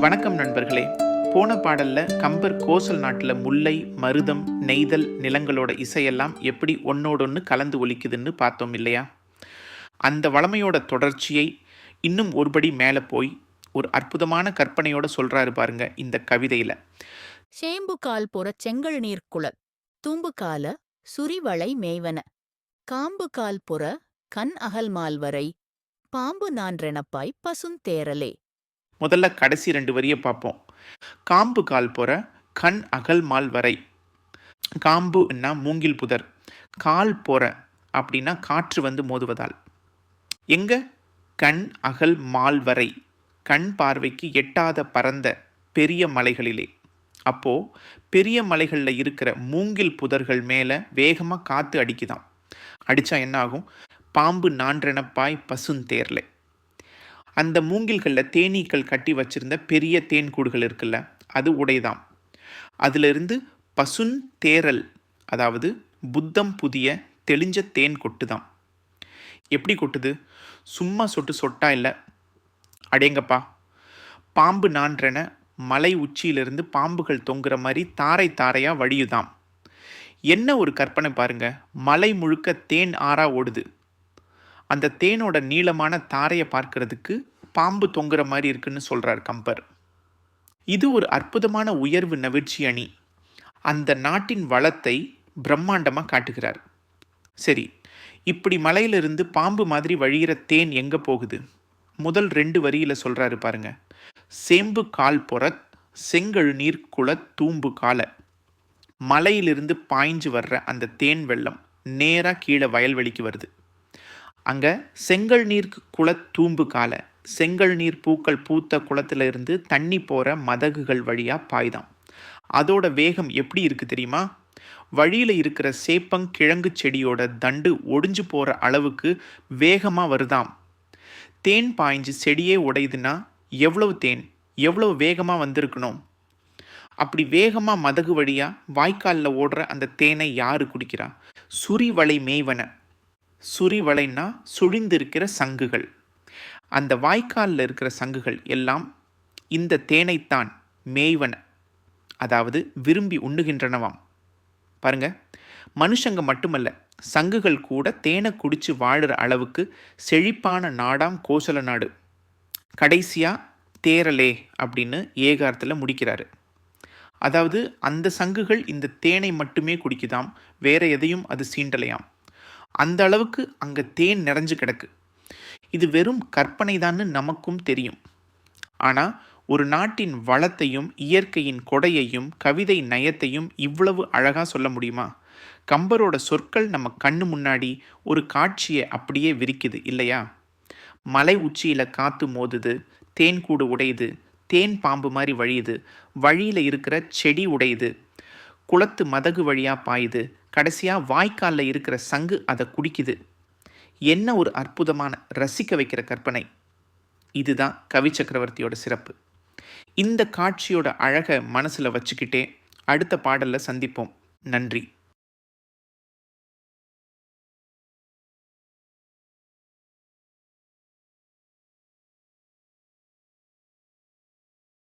வணக்கம் நண்பர்களே. போன பாடல்ல கம்பர் கோசல் நாட்டில் முல்லை மருதம் நெய்தல் நிலங்களோட இசையெல்லாம் எப்படி ஒன்னோடொன்று கலந்து ஒலிக்குதுன்னு பார்த்தோம் இல்லையா? அந்த வளமையோட தொடர்ச்சியை இன்னும் ஒருபடி மேலே போய் ஒரு அற்புதமான கற்பனையோட சொல்றாரு பாருங்க இந்த கவிதையில. சேம்புகால் புற செங்கல் நீர்க்குள தூம்புகால சுரிவளை மேய்வன காம்புகால் புற கண் அகல் மால்வரை பாம்பு நான்றெனப்பாய் பசுந்தேரலே முதல்ல கடைசி ரெண்டு வரியை பார்ப்போம். காம்பு கால் போற கண் அகல் மால் வரை. காம்புன்னா மூங்கில் புதர். கால் போற அப்படின்னா காற்று வந்து மோதுவதால். எங்க? கண் அகல் மால் வரை. கண் பார்வைக்கு எட்டாத பரந்த பெரிய மலைகளிலே. அப்போ பெரிய மலைகளில் இருக்கிற மூங்கில் புதர்கள் மேலே வேகமாக காற்று அடிக்குதாம். அடித்தா என்ன ஆகும்? பாம்பு நான்றெனப்பாய் பசுந்தேர்லை. அந்த மூங்கில்களில் தேனீக்கள் கட்டி வச்சிருந்த பெரிய தேன் கூடுகள் இருக்குல்ல அது உடைதான் அதிலிருந்து பசுன் தேரல் அதாவது புத்தம் புதிய தெளிஞ்ச தேன் கொட்டுதாம். எப்படி கொட்டுது? சும்மா சொட்டு சொட்டா இல்லை. அடேங்கப்பா பாம்பு நான்றன மலை உச்சியிலிருந்து பாம்புகள் தொங்குற மாதிரி தாரை தாரையாக வழியுதாம். என்ன ஒரு கற்பனை பாருங்க மலை முழுக்க தேன் ஆறா ஓடுது. அந்த தேனோட நீளமான தாரையை பார்க்கறதுக்கு பாம்பு தொங்குற மாதிரி இருக்குன்னு சொல்கிறார் கம்பர். இது ஒரு அற்புதமான உயர்வு நவிழ்ச்சி அணி. அந்த நாட்டின் வளத்தை பிரம்மாண்டமாக காட்டுகிறார். சரி இப்படி மலையிலிருந்து பாம்பு மாதிரி வழிகிற தேன் எங்கே போகுது? முதல் ரெண்டு வரியில் சொல்கிறாரு பாருங்க. சேம்பு கால் பொறத் செங்கழு நீர் குளத் தூம்பு கால. மலையிலிருந்து பாய்ஞ்சு வர்ற அந்த தேன் வெள்ளம் நேராக கீழே வயல்வெளிக்கு வருது. அங்கே செங்கல் நீர் குள தூம்பு கால செங்கல் நீர் பூக்கள் பூத்த குளத்துல இருந்து தண்ணி போகிற மதகுகள் வழியாக பாய்தாம் அதோட வேகம் எப்படி இருக்கு தெரியுமா? வழியில் இருக்கிற சேப்பங் கிழங்கு செடியோட தண்டு ஒடிஞ்சு போகிற அளவுக்கு வேகமாக வருதாம். தேன் பாய்ஞ்சு செடியே உடையுதுன்னா எவ்வளவு தேன்? எவ்வளவு வேகமாக வந்திருக்கணும்? அப்படி வேகமாக மதகு வழியாக வாய்க்காலில் ஓடுற அந்த தேனை யாரு குடிக்கிறா? சுரிவளை மேய்வன. சுரிவளைன்னா சுழிந்திருக்கிற சங்குகள். அந்த வாய்க்காலில் இருக்கிற சங்குகள் எல்லாம் இந்த தேனைத்தான் மேய்வன அதாவது விரும்பி உண்ணுகின்றனவாம். பாருங்க மனுஷங்க மட்டுமல்ல சங்குகள் கூட தேனை குடித்து வாழுற அளவுக்கு செழிப்பான நாடாம் கோசல நாடு. கடைசியாக தேரலே அப்படின்னு ஏகாரத்தில் முடிக்கிறாரு. அதாவது அந்த சங்குகள் இந்த தேனை மட்டுமே குடிக்குதாம் வேற எதையும் அது சீண்டலையாம். அந்த அளவுக்கு அங்கே தேன் நிறைஞ்சு கிடக்கு. இது வெறும் கற்பனை தான்னு நமக்கும் தெரியும். ஆனால் ஒரு நாட்டின் வளத்தையும் இயற்கையின் கொடையையும் கவிதை நயத்தையும் இவ்வளவு அழகாக சொல்ல முடியுமா? கம்பரோட சொற்கள் நம்ம கண்ணு முன்னாடி ஒரு காட்சியை அப்படியே விரிக்குது இல்லையா? மலை உச்சியில் காற்று மோதுது தேன் கூடு உடையுது தேன் பாம்பு மாதிரி வழியுது வழியில் இருக்கிற செடி உடையுது குளத்து மதகு வழியாக பாயுது கடைசியாக வாய்க்காலில் இருக்கிற சங்கு அதை குடிக்குது. என்ன ஒரு அற்புதமான ரசிக்க வைக்கிற கற்பனை. இதுதான் கவி சக்கரவர்த்தியோட சிறப்பு. இந்த காட்சியோட அழகை மனசில் வச்சுக்கிட்டே அடுத்த பாடலில் சந்திப்போம். நன்றி.